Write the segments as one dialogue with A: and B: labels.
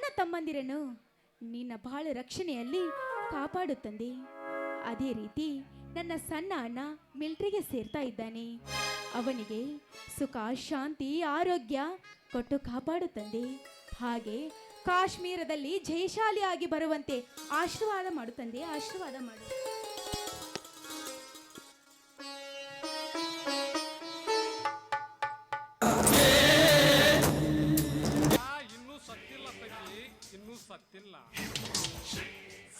A: ನನ್ನ ತಮ್ಮಂದಿರನ್ನು ನಿನ್ನ ಬಾಳ ರಕ್ಷಣೆಯಲ್ಲಿ ಕಾಪಾಡುತ್ತಂದೆ. ಅದೇ ರೀತಿ ನನ್ನ ಸಣ್ಣ ಅಣ್ಣ ಮಿಲ್ಟ್ರಿಗೆ ಸೇರ್ತಾ ಇದ್ದಾನೆ. ಅವನಿಗೆ ಸುಖ, ಶಾಂತಿ, ಆರೋಗ್ಯ ಕೊಟ್ಟು ಕಾಪಾಡು ತಂದೆ ಹಾಗೆ ಕಾಶ್ಮೀರದಲ್ಲಿ ಜಯಶಾಲಿಯಾಗಿ ಬರುವಂತೆ ಆಶೀರ್ವಾದ ಮಾಡುತ್ತಂದೆ. ತಂದೆ ಆಶೀರ್ವಾದ ಮಾಡು.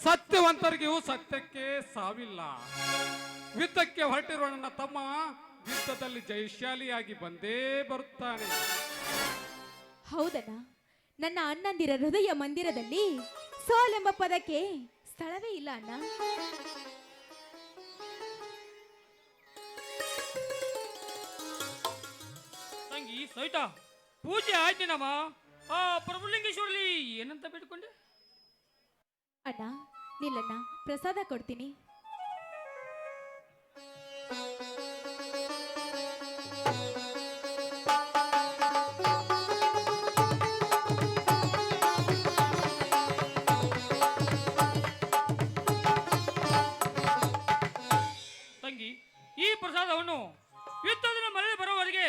B: ಸತ್ಯವಂತರಿಗೂ ಸತ್ಯಕ್ಕೆ ಸಾವಿಲ್ಲ. ಯುದ್ಧಕ್ಕೆ ಹೊರಟಿರುವ ನನ್ನ ತಮ್ಮ ಯುದ್ಧದಲ್ಲಿ ಜಯಶಾಲಿಯಾಗಿ ಬಂದೇ ಬರುತ್ತಾನೆ.
A: ಹೌದಣ್ಣ. ನನ್ನ ಅಣ್ಣಂದಿರ ಹೃದಯ ಮಂದಿರದಲ್ಲಿ ಸೋಲೆಂಬ ಪದಕ್ಕೆ ಸ್ಥಳವೇ ಇಲ್ಲ ಅಣ್ಣ.
C: ತಂಗಿ ಸಹಿತ ಪೂಜೆ ಆಯ್ತೇನಮ್ಮ ಆ ಪ್ರಭುಲಿಂಗೇಶ್ವರಲ್ಲಿ ಏನಂತ ಬೇಡ್ಕೊಂಡೆ?
A: ಅಣ್ಣ ನಿಲ್ಲಣ್ಣ ಪ್ರಸಾದ ಕೊಡ್ತೀನಿ.
C: ತಂಗಿ ಈ ಪ್ರಸಾದವನ್ನು ಯುದ್ಧದ ಮರಳಿ ಬರೋವರೆಗೆ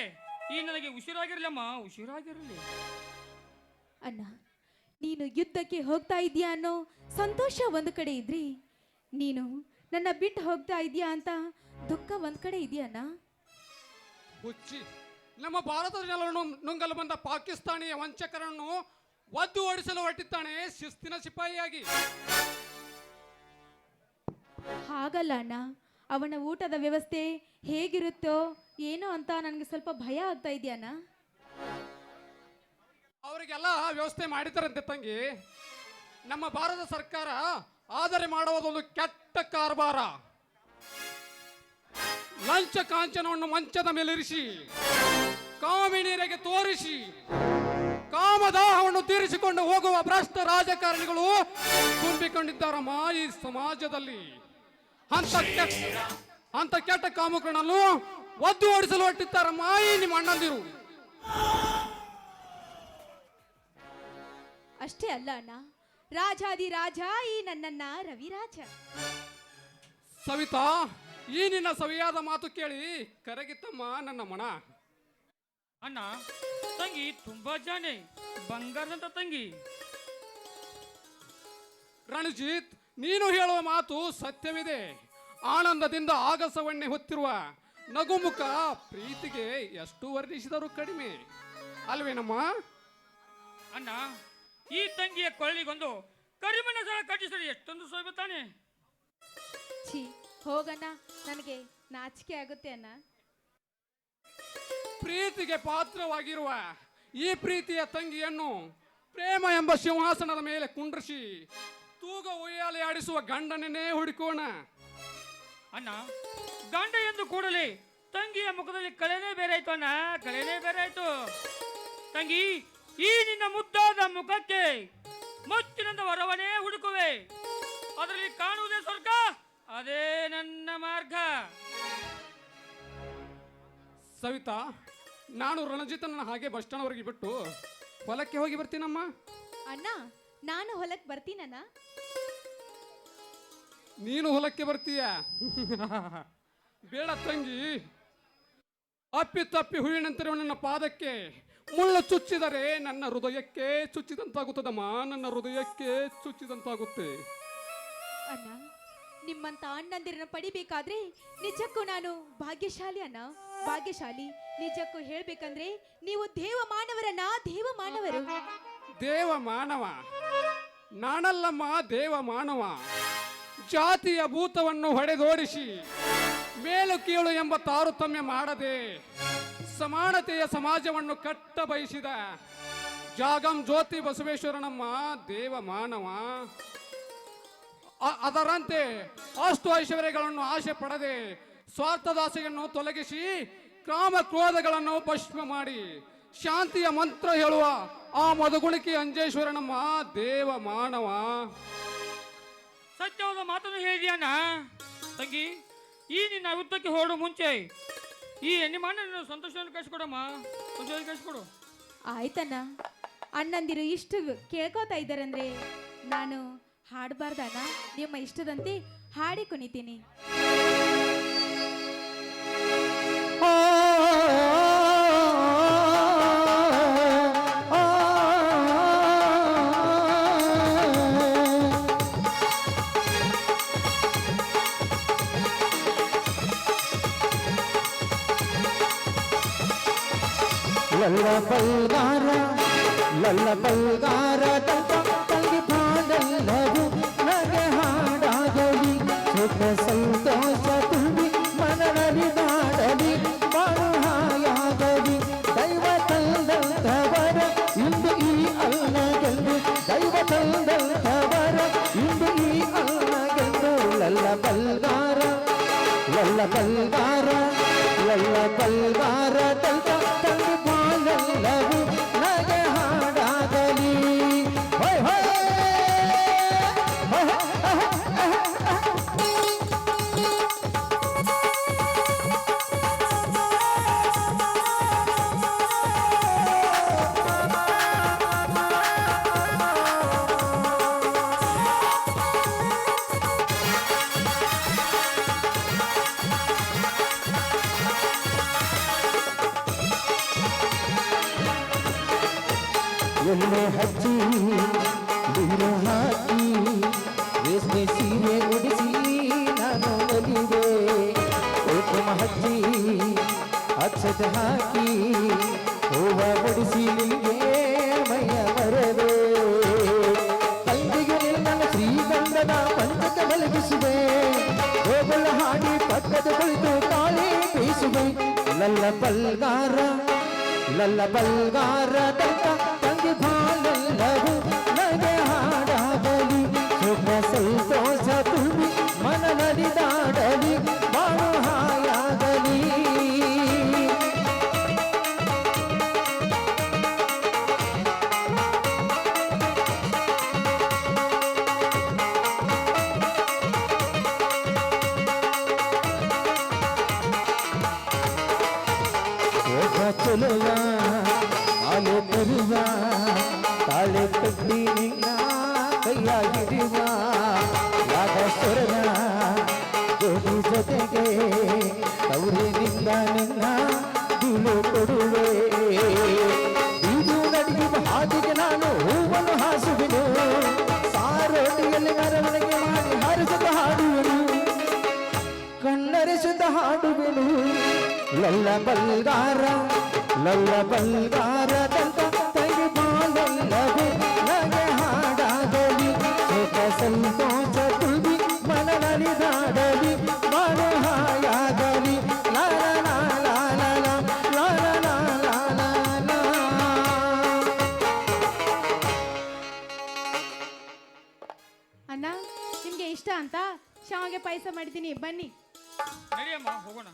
C: ಈ ನನಗೆ ಉಸಿರಾಗಿರಲಮ್ಮ ಉಸಿರಾಗಿರಲಿ.
A: ಅಣ್ಣ ನೀನು ಯುದ್ಧಕ್ಕೆ ಹೋಗ್ತಾ ಇದೀಯಾ ಅನ್ನೋ ಸಂತೋಷ ಒಂದು ಕಡೆ ಇದ್ರಿ. ನೀನು ನನ್ನ ಬಿಟ್ಟು ಹೋಗ್ತಾ ಇದೀಯಾ ಅಂತ ದುಃಖ ಒಂದ್ ಕಡೆ ಇದೆಯಣ್ಣ
B: ಹುಚ್ಚಿ ನಮ್ಮ ಭಾರತದ ನೆಲವನ್ನು ನುಂಗಲು ಬಂದ ಪಾಕಿಸ್ತಾನಿಯ ವಂಚಕರನ್ನು ಒದ್ದು ಓಡಿಸಲು ಹೊರಟಿದ್ದಾನೆ ಶಿಸ್ತಿನ ಸಿಪಾಯಿಯಾಗಿ.
A: ಹಾಗಲ್ಲ ಅಣ್ಣ ಅವನ ಊಟದ ವ್ಯವಸ್ಥೆ ಹೇಗಿರುತ್ತೋ ಏನೋ ಅಂತ ನನಗೆ ಸ್ವಲ್ಪ ಭಯ ಆಗ್ತಾ ಇದೆಯಣ್ಣ
B: ಅವರಿಗೆಲ್ಲ ವ್ಯವಸ್ಥೆ ಮಾಡಿದ್ದಾರಂತೆ ತಂಗಿ. ನಮ್ಮ ಭಾರತ ಸರ್ಕಾರ ಆದರೆ ಮಾಡುವುದೊಂದು ಕೆಟ್ಟ ಕಾರ್ಬಾರ ಲಂಚ ಕಾಂಚನವನ್ನು ಮಂಚದ ಮೇಲಿರಿಸಿ ಕಾಮಿನೀರಿಗೆ ತೋರಿಸಿ, ಕಾಮದಾಹವನ್ನು ತೀರಿಸಿಕೊಂಡು ಹೋಗುವ ಭ್ರಷ್ಟ ರಾಜಕಾರಣಿಗಳು ತುಂಬಿಕೊಂಡಿದ್ದಾರಮ್ಮ ಈ ಸಮಾಜದಲ್ಲಿ. ಅಂತ ಕೆಟ್ಟ ಅಂತ ಕೆಟ್ಟ ಕಾಮುಕರನ್ನು ಒದ್ದು ಓಡಿಸಲು ಹೊಟ್ಟಿದ್ದಾರಮ್ಮ ಈ ನಿಮ್ಮ ಅಣ್ಣಂದಿರು.
A: ಅಷ್ಟೇ ಅಲ್ಲ ಅಣ್ಣ. ರಾಜಾದಿ ರಾಜ ಈ ನನ್ನನ್ನ ರವಿರಾಜ.
B: ಸವಿತಾ ಈ ನಿನ್ನ ಸವಿಯಾದ ಮಾತು ಕೇಳಿ ಕರಗಿತ್ತಮ್ಮ ನನ್ನ ಮಣ
C: ಅಣ್ಣ ತಂಗಿ ತುಂಬಾ ಜಾಣೆ ಬಂಗಾರದಂತ ತಂಗಿ.
B: ರಣಜಿತ್ ನೀನು ಹೇಳುವ ಮಾತು ಸತ್ಯವಿದೆ. ಆನಂದದಿಂದ ಆಗಸವಣ್ಣೆ ಹೊತ್ತಿರುವ ನಗುಮುಖ ಪ್ರೀತಿಗೆ ಎಷ್ಟು ವರ್ಣಿಸಿದರೂ ಕಡಿಮೆ. ಅಲ್ವೇನಮ್ಮ?
C: ಅಣ್ಣ ಈ ತಂಗಿಯ ಕೊಳ್ಳಿಗೊಂದು ಕರಿಮಣ ಸಲ ಕಟ್ಟಿಸಲು ಎಷ್ಟೊಂದು ಸೋಬೆ ತಾನೆ.
A: ಛೀ ಹೋಗಣ್ಣ. ನನಗೆ ನಾಚಿಕೆ ಆಗುತ್ತೆ ಅಣ್ಣ.
B: ಪ್ರೀತಿಗೆ ಪಾತ್ರವಾಗಿರುವ ಈ ಪ್ರೀತಿಯ ತಂಗಿಯನ್ನು ಪ್ರೇಮ ಎಂಬ ಸಿಂಹಾಸನದ ಮೇಲೆ ಕುಂಡ್ರಿಸಿ ತೂಗ ಉಯ್ಯಾಲೆ ಆಡಿಸುವ ಗಂಡನನ್ನೇ ಹುಡುಕೋಣ.
C: ಅಣ್ಣ ಗಂಡ ಎಂದು ಕೂಡಲೇ ತಂಗಿಯ ಮುಖದಲ್ಲಿ ಕಳೆನೇ ಬೇರೆ ಆಯ್ತು ಅಣ್ಣ. ಕಳೆನೇ ಬೇರೆ ಆಯ್ತು ತಂಗಿ ಈ ನಿನ್ನ ಮುದ್ದಾದ ಮುಖಕ್ಕೆ ಮುತ್ತಿನಿಂದ ವರವನೇ ಹುಡುಕುವೆ. ಅದರಲ್ಲಿ ಕಾಣುವುದೇ ಸ್ವರ್ಗ ಅದೇ ನನ್ನ ಮಾರ್ಗ.
B: ಸವಿತಾ ನಾನು ರಣಜಿತನ ಹಾಗೆ ಬಸ್ ಸ್ಟ್ಯಾಂಡ್ವರೆಗೆ ಬಿಟ್ಟು ಹೊಲಕ್ಕೆ ಹೋಗಿ ಬರ್ತೀನಮ್ಮ?
A: ಅಣ್ಣ ನಾನು ಹೊಲಕ್ಕೆ ಬರ್ತೀನಣ್ಣ.
B: ನೀನು ಹೊಲಕ್ಕೆ ಬರ್ತೀಯ? ಬೇಡ ತಂಗಿ. ಅಪ್ಪಿ ತಪ್ಪಿ ಹೂವಿನಂತಿರುವ ನನ್ನ ಪಾದಕ್ಕೆ ಮುಳ್ಳು ಚುಚ್ಚಿದರೆ ನನ್ನ ಹೃದಯಕ್ಕೆ ಚುಚ್ಚಿದಂತಾಗುತ್ತದಮ್ಮ. ನನ್ನ ಹೃದಯಕ್ಕೆ ಚುಚ್ಚಿದಂತಾಗುತ್ತೆ.
A: ಅಣ್ಣ ನಿಮ್ಮಂತ ಅಣ್ಣಂದಿರನ್ನ ಪಡಿಬೇಕಾದ್ರೆ ನಿಜಕ್ಕೂ ನಾನು ಭಾಗ್ಯಶಾಲಿ ಅಣ್ಣ. ಭಾಗ್ಯಶಾಲಿ ನಿಜಕ್ಕೂ ಹೇಳ್ಬೇಕಂದ್ರೆ ನೀವು ದೇವ ಮಾನವರನ್ನ ದೇವ ಮಾನವರು.
B: ದೇವ ಮಾನವ. ನಾನಲ್ಲಮ್ಮ ದೇವ ಮಾನವ. ಜಾತಿಯ ಭೂತವನ್ನು ಹೊಡೆದೋಡಿಸಿ ಮೇಲು ಕೀಳು ಎಂಬ ತಾರತಮ್ಯ ಮಾಡದೆ ಸಮಾನತೆಯ ಸಮಾಜವನ್ನು ಕಟ್ಟ ಬಯಸಿದ. ಜಾಗಂ ಜ್ಯೋತಿ ಬಸವೇಶ್ವರನಮ್ಮ, ದೇವ ಮಾನವ. ಅದರಂತೆ ಅಷ್ಟು ಐಶ್ವರ್ಯಗಳನ್ನು ಆಶೆ ಪಡದೆ ಸ್ವಾರ್ಥದಾಸೆಯನ್ನು ತೊಲಗಿಸಿ ಕಾಮ ಕ್ರೋಧಗಳನ್ನು ಭಸ್ಮ ಮಾಡಿ ಶಾಂತಿಯ ಮಂತ್ರ ಹೇಳುವ ಆ ಮಧುಗುಣಿಕೆ ಅಂಜೇಶ್ವರನಮ್ಮ, ದೇವ ಮಾನವ.
C: ಸತ್ಯವಾದ ಮಾತನ್ನು ಹೇಳಿದ್ಯಾನ ತಂಗಿ, ಈ ನಿನ್ನ ಯುದ್ಧಕ್ಕೆ ಹೊರಡು ಮುಂಚೆ ಈ ಎಣ್ಣೆ ಮಾಡಿ ಸಂತೋಷವನ್ನು ಕಳಿಸ್ಕೊಡಮ್ಮ. ಸಂತೋಷ ಕಳಿಸ್ಕೊಡು.
A: ಆಯ್ತಣ್ಣ. ಅಣ್ಣಂದಿರು ಇಷ್ಟು ಕೇಳ್ಕೋತಾ ಇದ್ದಾರಂದ್ರೆ ನಾನು ಹಾಡಬಾರ್ದಣ್ಣ. ನಿಮ್ಮ ಇಷ್ಟದಂತೆ ಹಾಡಿ ಕುಣಿತೀನಿ.
D: ಲಲ್ಲ ಬಲ್ಗಾರ ಲಲ್ಲ ಬಲ್ಗಾರ ತಂಗಿ ಪಾಡಲ್ಲದು ಎಣ್ಣೆ ಹಚ್ಚಿ ನೀರು ಹಾಕಿ ರೇಷ್ಮೆ ಸೀರೆ ಉಡಿಸಿ ನಾನು ಒಲಿದೆ. ಕುಂಕುಮ ಹಚ್ಚಿ ಅಕ್ಷತೆ ಹಾಕಿ, ಹೂವ ಬಡಿಸಿ ನಿಮಗೆ ಮೈಯ ಬರದೆ. ತಂಗಿಗೆ ನನ್ನ ಶ್ರೀಗಂಧದ ಪಂಚಕ ಮಲಗಿಸುವೆ ಹೋಗಲ ಹಾಡಿ ಪಕ್ಕದ ಕುಳಿತು ತಾಳಿ ಬೀಸುವೆ. ಲಲ್ಲ ಬಲ್ಗಾರ ಲಲ್ಲ ಬಲ್ಗಾರ ತಂತ ತಂಗಿ ಬಾಳೆಲ್ಲವೂ ಲಲ್ಲ ಬಲ್ಗಾರ ಲಲ್ಲ ಬಲ್ಗಾರ ತಂತ ತಂಗಿ ಬಾಳೆಲ್ಲವೇ ನಗೆ ಹಾಡಾಗಲಿ ಸುಖ ಸಂತೋಷ ತುಳಿ ಮನ ನಲಿದಾಡಲಿ ಮನ ಹಾಯಾಗಲಿ ಲಾಲ ಲಾಲ ಲಾಲ ಲಾಲ ಲಾಲ ಲಾಲ
A: ಅಣ್ಣ ನಿಮ್ಗೆ ಇಷ್ಟ ಅಂತ? ಶಾವಿಗೆ ಪಾಯಸ ಮಾಡಿದ್ದೀನಿ ಬನ್ನಿ.
C: ಹೋಗೋಣ.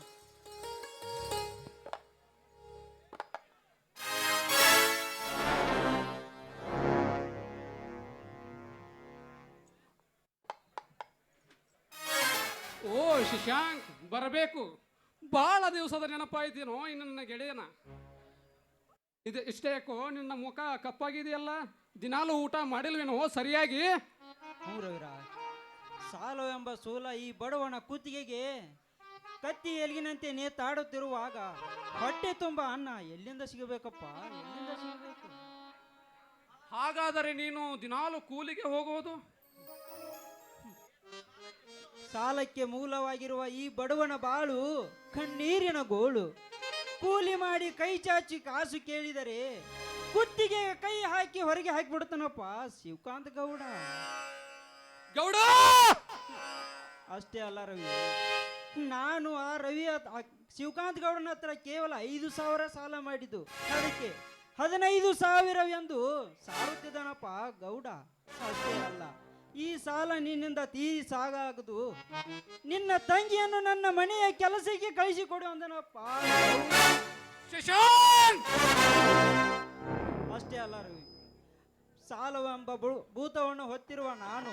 B: ಶಶಾಂಕ್ ಬರಬೇಕು. ಬಹಳ ದಿವಸದ ನೆನಪಾಯ್ತೇನೋ ಇನ್ನು ನನ್ನ ಗೆಳೆಯನ. ಇದು ಇಷ್ಟೇ ಯಾಕೋ ನಿನ್ನ ಮುಖ ಕಪ್ಪಾಗಿದೆಯಲ್ಲ? ದಿನಾಲು ಊಟ ಮಾಡಿಲ್ವೇನೋ ಸರಿಯಾಗಿ?
E: ಹ್ಞೂ ಸಾಲು ಎಂಬ ಸೂಲ ಈ ಬಡವನ ಕುತ್ತಿಗೆಗೆ ಕತ್ತಿ ಎಲ್ಗಿನಂತೆ ನೇತಾಡುತ್ತಿರುವಾಗ ಹೊಟ್ಟೆ ತುಂಬ ಅನ್ನ ಎಲ್ಲಿಂದ ಸಿಗಬೇಕಪ್ಪ? ಎಲ್ಲಿಂದ ಸಿಗಬೇಕು?
B: ಹಾಗಾದರೆ ನೀನು ದಿನಾಲು ಕೂಲಿಗೆ ಹೋಗುವುದು?
E: ಸಾಲಕ್ಕೆ ಮೂಲವಾಗಿರುವ ಈ ಬಡವನ ಬಾಳು ಕಣ್ಣೀರಿನ ಗೋಳು. ಕೂಲಿ ಮಾಡಿ ಕೈ ಚಾಚಿ ಕಾಸು ಕೇಳಿದರೆ ಕುತ್ತಿಗೆ ಕೈ ಹಾಕಿ ಹೊರಗೆ ಹಾಕಿಬಿಡ್ತಾನಪ್ಪ ಶಿವಕಾಂತ್ ಗೌಡ.
B: ಗೌಡ!
E: ಅಷ್ಟೇ ಅಲ್ಲ ರವಿ ನಾನು ಆ ರವಿ ಶಿವಕಾಂತ್ ಗೌಡನ ಹತ್ರ ಕೇವಲ ಐದು ಸಾವಿರ ಸಾಲ ಮಾಡಿದ್ದು. ಅದಕ್ಕೆ ಹದಿನೈದು ಎಂದು ಸಾರುತ್ತಿದ್ದಾನಪ್ಪ ಗೌಡ. ಅಷ್ಟೇ ಅಲ್ಲ. ಈ ಸಾಲ ನಿನ್ನಿಂದ ತೀರಿ ಸಾಗಾಗದು ನಿನ್ನ ತಂಗಿಯನ್ನು ನನ್ನ ಮನೆಯ ಕೆಲಸಕ್ಕೆ ಕಳಿಸಿಕೊಡು ಅಂದನಪ್ಪ.
B: ಶಶಾಂಕ್!
E: ಅಷ್ಟೇ ಅಲ್ಲ ರವಿ ಸಾಲವೆಂಬ ಭೂತವನ್ನು ಹೊತ್ತಿರುವ ನಾನು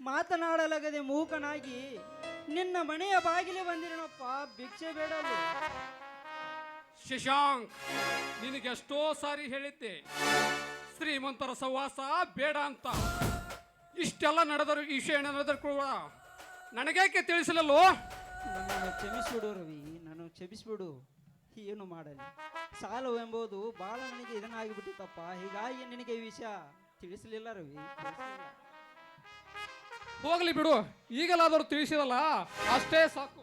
E: ಮಾತನಾಡಲಾಗದೆ ಮೂಕನಾಗಿ ನಿನ್ನ ಮನೆಯ ಬಾಗಿಲು ಬಂದಿರನಪ್ಪ ಭಿಕ್ಷೆ ಬೇಡಲು
B: ಶಶಾಂಕ್ ನಿನಗೆ ಎಷ್ಟೋ ಸಾರಿ ಹೇಳಿದ್ದೆ ಶ್ರೀಮಂತರ ಸವಾಸ ಬೇಡ ಅಂತ. ಇಷ್ಟೆಲ್ಲ ನಡೆದರು ಈ ವಿಷಯ ನಡೆದರೂ ಕೂಡ ನನಗೇಕೆ ತಿಳಿಸಲಲ್ಲೋ?
E: ನನ್ನನ್ನು ಕ್ಷಮಿಸಿಬಿಡು ರವಿ ನಾನು ಕ್ಷಮಿಸಿಬಿಡು. ಏನು ಮಾಡಲಿ? ಸಾಲವೆಂಬುದು ಭಾಳ ನನಗೆ ಇದನ್ನಾಗಿಬಿಟ್ಟಿತ್ತಪ್ಪ ಹೀಗಾಗಿ ನಿನಗೆ ಈ ವಿಷಯ ತಿಳಿಸಲಿಲ್ಲ ರವಿ ಹೋಗಲಿ
B: ಹೋಗ್ಲಿ ಬಿಡು. ಈಗಲಾದರೂ ತಿಳಿಸಿದಲ್ಲ ಅಷ್ಟೇ ಸಾಕು.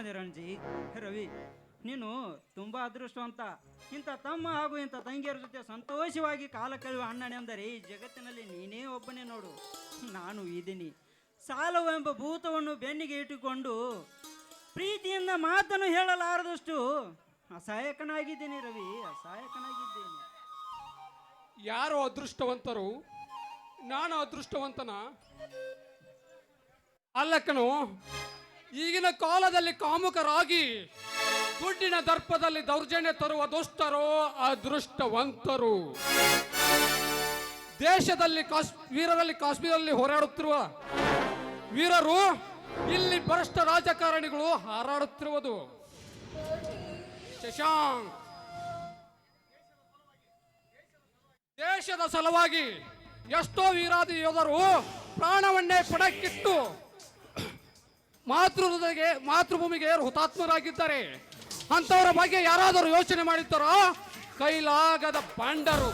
E: ಬಂದೆ ರವಿ, ನೀನು ತುಂಬ ಅದೃಷ್ಟವಂತ. ಇಂಥ ತಮ್ಮ ಹಾಗೂ ಇಂಥ ತಂಗಿಯರ ಜೊತೆ ಸಂತೋಷವಾಗಿ ಕಾಲ ಕಳೆಯುವ ಅಣ್ಣನೆ ಅಂದರೆ ಈ ಜಗತ್ತಿನಲ್ಲಿ ನೀನೇ ಒಬ್ಬನೇ ನೋಡು. ನಾನು ಇದ್ದೀನಿ ಸಾಲವೆಂಬ ಭೂತವನ್ನು ಬೆನ್ನಿಗೆ ಇಟ್ಟುಕೊಂಡು ಪ್ರೀತಿಯಿಂದ ಮಾತನ್ನು ಹೇಳಲಾರದಷ್ಟು ಅಸಹಾಯಕನಾಗಿದ್ದೀನಿ ರವಿ, ಅಸಹಾಯಕನಾಗಿದ್ದೇನೆ.
B: ಯಾರು ಅದೃಷ್ಟವಂತರು? ನಾನು ಅದೃಷ್ಟವಂತನ? ಅಲ್ಲಕ್ಕನು ಈಗಿನ ಕಾಲದಲ್ಲಿ ಕಾಮುಕರಾಗಿ ದುಡ್ಡಿನ ದರ್ಪದಲ್ಲಿ ದೌರ್ಜನ್ಯ ತರುವ ದುಷ್ಟರು ಅದೃಷ್ಟವಂತರು. ದೇಶದಲ್ಲಿ ಕಾಶ್, ವೀರರಲ್ಲಿ ಕಾಶ್ಮೀರದಲ್ಲಿ ಹೋರಾಡುತ್ತಿರುವ ವೀರರು ಇಲ್ಲಿ ಭ್ರಷ್ಟ ರಾಜಕಾರಣಿಗಳು ಹಾರಾಡುತ್ತಿರುವುದು. ಶಶಾಂಕ್. ದೇಶದ ಸಲುವಾಗಿ ಎಷ್ಟೋ ವೀರಾದಿ ಯೋಧರು ಪ್ರಾಣವನ್ನೇ ಪಡಕ್ಕಿಟ್ಟು ಮಾತೃಗೆ ಮಾತೃಭೂಮಿಗೆ ಹುತಾತ್ಮರಾಗಿದ್ದಾರೆ? ಅಂಥವರ ಬಗ್ಗೆ ಯಾರಾದರೂ ಯೋಚನೆ ಮಾಡಿದ್ದಾರೋ ಕೈಲಾಗದ ಬಂಡರು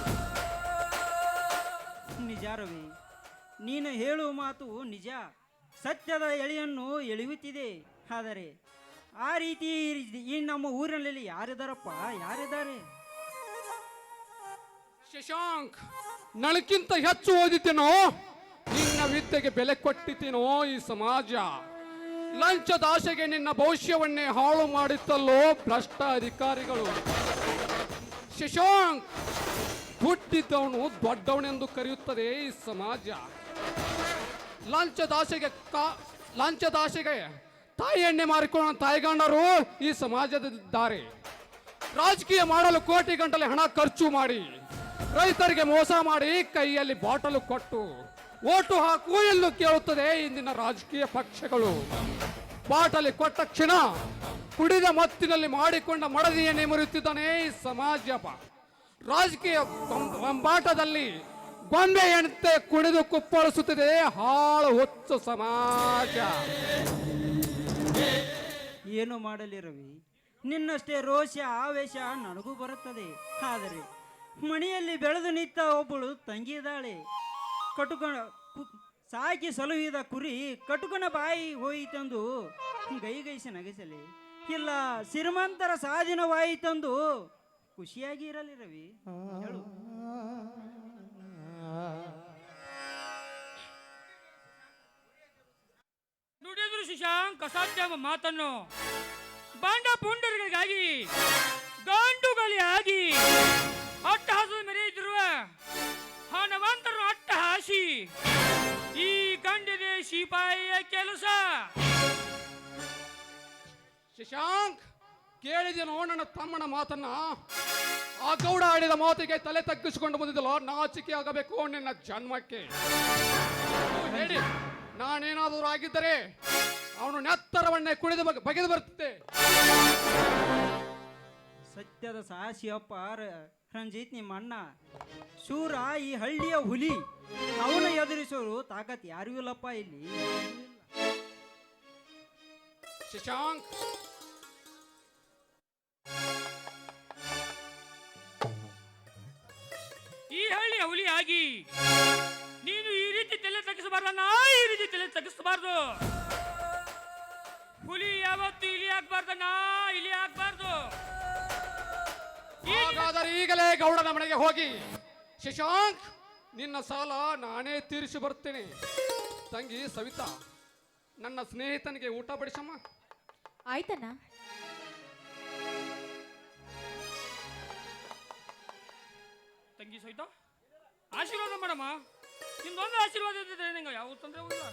E: ನಿಜ ರವಿ ನೀನು ಹೇಳುವ ಮಾತು ನಿಜ. ಸತ್ಯದ ಎಳೆಯನ್ನು ಎಳೆಯುತ್ತಿದೆ. ಆದರೆ ಆ ರೀತಿ ಈ ನಮ್ಮ ಊರಿನಲ್ಲಿ ಯಾರಿದಾರಪ್ಪ ಯಾರಿದ್ದಾರೆ?
B: ಶಶಾಂಕ್ ನನಗಿಂತ ಹೆಚ್ಚು ಓದಿತೇನೋ? ನಿನ್ನ ವಿದ್ಯೆಗೆ ಬೆಲೆ ಕೊಟ್ಟಿದ್ದೇನೋ ಈ ಸಮಾಜ? ಲಂಚದ ಆಶೆಗೆ ನಿನ್ನ ಭವಿಷ್ಯವನ್ನೇ ಹಾಳು ಮಾಡಿತ್ತಲ್ಲೋ ಭ್ರಷ್ಟ ಅಧಿಕಾರಿಗಳು. ಶಶಾಂಕ್ ಹುಟ್ಟಿದ್ದವನು ದೊಡ್ಡವನೆಂದು ಕರೆಯುತ್ತದೆ ಈ ಸಮಾಜ. ಲಂಚದಾಸೆಗೆ ಕಾ, ಲಂಚದ ಆಶೆಗೆ ತಾಯಿ ಎಣ್ಣೆ ಮಾರಿಕೊಳ್ಳೋ ತಾಯಿಗಂಡರು ಈ ಸಮಾಜದಲ್ಲಿದ್ದಾರೆ. ರಾಜಕೀಯ ಮಾಡಲು ಕೋಟಿ ಗಂಟಲೆ ಹಣ ಖರ್ಚು ಮಾಡಿ, ರೈತರಿಗೆ ಮೋಸ ಮಾಡಿ ಕೈಯಲ್ಲಿ ಬಾಟಲು ಕೊಟ್ಟು ಓಟು ಹಾಕು ಎಂದು ಕೇಳುತ್ತದೆ ಇಂದಿನ ರಾಜಕೀಯ ಪಕ್ಷಗಳು ಬಾಟಲಿ ಕೊಟ್ಟ ಕ್ಷಣ ಕುಡಿದ ಮತ್ತಿನಲ್ಲಿ ಮಾಡಿಕೊಂಡ ಮಡದಿಯನ್ನೇ ಮುರಿಯುತ್ತಿದ್ದಾನೆ ಈ ಸಮಾಜ ರಾಜಕೀಯ ಬಂಬಾಟದಲ್ಲಿ ಗೊಂಬೆಯಂತೆ ಕುಣಿದು ಕುಪ್ಪಳಿಸುತ್ತಿದೆ ಹಾಳು ಹೊತ್ತು ಸಮಾಜ.
E: ಏನು ಮಾಡಲಿ ರವಿ? ನಿನ್ನಷ್ಟೇ ರೋಷ, ಆವೇಶ ನನಗೂ ಬರುತ್ತದೆ. ಆದರೆ ಮನೆಯಲ್ಲಿ ಬೆಳೆದು ನಿಂತ ಒಬ್ಬಳು ತಂಗಿದಾಳೆ. ಕಟುಕಣ ಕು- ಸಾಕಿ ಸಲುಹಿದ ಕುರಿ ಕಟುಕನ ಬಾಯಿ ಹೋಯಿತೆಂದು ಗೈಗೈಸಿ ನಗಿಸಲಿ. ಇಲ್ಲ ಶ್ರೀಮಂತರ ಸಾಧೀನವಾಯಿತೆಂದು ಖುಷಿಯಾಗಿ ಇರಲಿ ರವಿ. ಹೇಳು.
C: ನುಡಿದ್ರು ಶಶಾಂಕ್ ಅಸಾಧ್ಯ ಮಾತನ್ನು ಬಾಂಡ ಪುಂಡರಿಗಾಗಿ ಗಾಂಡುಗಳಿಗಾಗಿ ಅಟ್ಟಹಾಸದ ಮೆರೆಯುತ್ತಿರುವ ಹಣವಂತರು ಅಟ್ಟ ಸಿಪಾಯಿಯ ಕೆಲಸ.
B: ಶಶಾಂಕ್ ಕೇಳಿದೆನೋ ನನ್ನ ತಮ್ಮನ ಮಾತನ್ನ? ಆ ಗೌಡ ಆಡಿದ ಮಾತಿಗೆ ತಲೆ ತಗ್ಗಿಸಿಕೊಂಡು ಬಂದಿದ್ದಲ್ಲ, ನಾಚಿಕೆ ಆಗಬೇಕು ನಿನ್ನ ಜನ್ಮಕ್ಕೆ. ಹೇಳಿ, ನಾನೇನಾದರೂ ಆಗಿದ್ದರೆ ಅವನು ನೆತ್ತರವನ್ನೇ ಬಗೆ- ಬಗೆದು ಬರುತ್ತಿದ್ದೆ
E: ಸತ್ಯದ ಸಾಹಸಿಯಪ್ಪ ರಂಜಿತ್ ನಿಮ್ಮ ಅಣ್ಣ ಶೂರ ಈ ಹಳ್ಳಿಯ ಹುಲಿ. ಅವನ ಎದುರಿಸೋರು ತಾಕತ್ ಯಾರಿಗೂ ಇಲ್ಲಪ್ಪ ಇಲ್ಲಿ.
B: ಶಶಾಂಕ್.
C: ಈ ಹಳ್ಳಿಯ ಹುಲಿಯಾಗಿ ನೀನು ಈ ರೀತಿ ತಲೆ ನಾ ಈ ರೀತಿ ತಲೆ ತಗ್ಗಿಸಬಾರ್ದು. ಹುಲಿ ಯಾವತ್ತು ಇಲಿ ನಾ ಇಲಿ ಆಗ್ಬಾರ್ದು. ಈ
B: ಹಾಗಾದರೆ ಈಗಲೇ ಗೌಡನ ಮನೆಗೆ ಹೋಗಿ ಶಶಾಂಕ್ ನಿನ್ನ ಸಾಲ ನಾನೇ ತೀರಿಸಿ ಬರ್ತೇನೆ. ತಂಗಿ ಸವಿತಾ ನನ್ನ ಸ್ನೇಹಿತನಿಗೆ ಊಟ ಬಡಿಸಮ್ಮ.
A: ಆಯ್ತಣ್ಣ.
C: ತಂಗಿ ಸವಿತಾ ಆಶೀರ್ವಾದ ಮಾಡಮ್ಮ. ನಿಮ್ದೊಂದು ಆಶೀರ್ವಾದ ಇದ್ದಿದ್ರೆ ನಿಂಗೆ ಯಾವ ತೊಂದರೆ ಇಲ್ಲ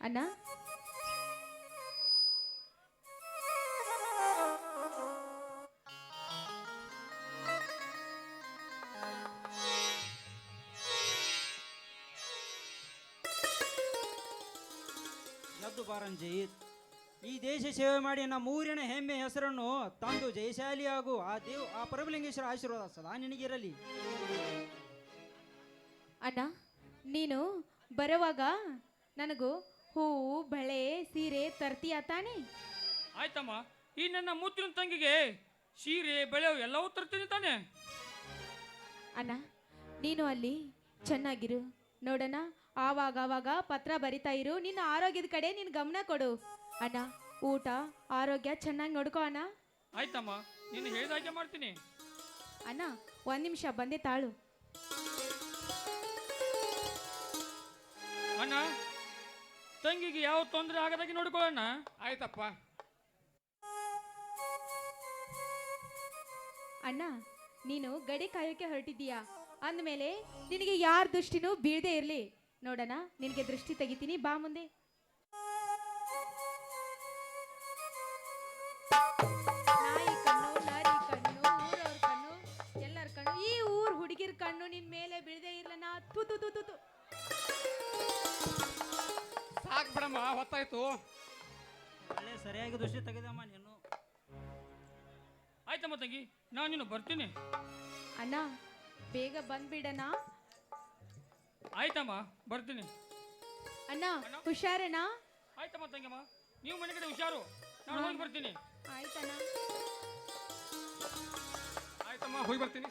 A: ಅಣ್ಣ?
E: ಎದ್ದು ಬಾರಂಜಿತ್ ಈ ದೇಶ ಸೇವೆ ಮಾಡಿ ನಮ್ಮ ಊರಿನ ಹೆಮ್ಮೆ ಹೆಸರನ್ನು ತಂದು ಜಯಶಾಲಿ ಹಾಗೂ ಆ ದೇವ್ ಆ ಪರಮಲಿಂಗೇಶ್ವರ ಆಶೀರ್ವಾದ ಸದಾ ನಿನಗಿರಲಿ.
A: ಅಣ್ಣ ನೀನು ಬರುವಾಗ ನನಗೂ ಹೂವು ಬಳೆ ಸೀರೆ ತರ್ತೀಯ ತಾನೇ?
C: ಆಯ್ತಮ್ಮ ಈ ನನ್ನ ಮುತ್ತಿನ ತಂಗಿಗೆ ಸೀರೆ ಬೆಳೆ ಎಲ್ಲವೂ ತರ್ತೀನಿ ತಾನೆ?
A: ಅಣ್ಣ ನೀನು ಅಲ್ಲಿ ಚೆನ್ನಾಗಿರು. ನೋಡೋಣ ಆವಾಗ ಆವಾಗ ಪತ್ರ ಬರಿತಾ ಇರು. ನಿನ್ನ ಆರೋಗ್ಯದ ಕಡೆ ನೀನು ಗಮನ ಕೊಡು. ಅಣ್ಣ ಊಟ ಆರೋಗ್ಯ ಚೆನ್ನಾಗಿ ನೋಡ್ಕೋ ಅಣ್ಣ.
C: ಆಯ್ತಮ್ಮ ನೀನು ಹೇಳಿದಾಗೆ ಮಾಡ್ತೀನಿ.
A: ಅಣ್ಣ ಒಂದು ನಿಮಿಷ ಬಂದೆ ತಾಳು.
C: ಅಣ್ಣ ತಂಗಿಗೆ ಯಾವ ತೊಂದರೆ ಆಗದಾಗಿ ನೋಡ್ಕೊಳ್ಳೋಣ
B: ಆಯ್ತಪ್ಪ.
A: ಅಣ್ಣ ನೀನು ಗಡಿ ಕಾಯೋಕೆ ಹೊರಟಿದ್ದೀಯಾ? ಅಂದಮೇಲೆ ನಿನಗೆ ಯಾರ ದೃಷ್ಟಿನೂ ಬೀಳದೆ ಇರಲಿ. ನೋಡೋಣ ನಿನಗೆ ದೃಷ್ಟಿ ತೆಗಿತೀನಿ ಬಾ ಮುಂದೆ. ನಾಯಿ ಕಣ್ಣು ನರಿ ಕಣ್ಣು ಊರವ್ರ ಕಣ್ಣು ಎಲ್ಲರ ಕಣ್ಣು ಈ ಊರ್ ಹುಡುಗಿರ ಕಣ್ಣು ನಿನ್ ಮೇಲೆ ಬೀಳದೆ ಇರ್ಲನ ನಾ ತು ತು ತು ತು
B: ಸಾಕ್ ಬಿಡಮ್ಮ ಹೊತ್ತಾಯ್ತು.
E: ಒಳ್ಳೆ ಸರಿಯಾಗಿ ದೃಷ್ಟಿ ತೆಗೆದಮ್ಮ ನೀನು.
C: ಆಯ್ತಮ್ಮ ತಂಗಿ ನಾನು ನೀನು ಬರ್ತೀನಿ.
A: ಅಣ್ಣ ಬೇಗ ಬಂದ್ಬಿಡಣ
C: ಆಯ್ತಮ್ಮ ಬರ್ತೀನಿ.
A: ಅಣ್ಣ ಹುಷಾರಣ್ಣ?
C: ಆಯ್ತಮ್ಮ ತಂಗಿಮ್ಮ ನೀವು ಮನೆ ಕಡೆ ಹುಷಾರು ನಾನು ಹೋಗಿ ಬರ್ತೀನಿ.
A: ಆಯ್ತಣ್ಣ.
B: ಆಯ್ತಮ್ಮ ಹೋಗಿ ಬರ್ತೀನಿ.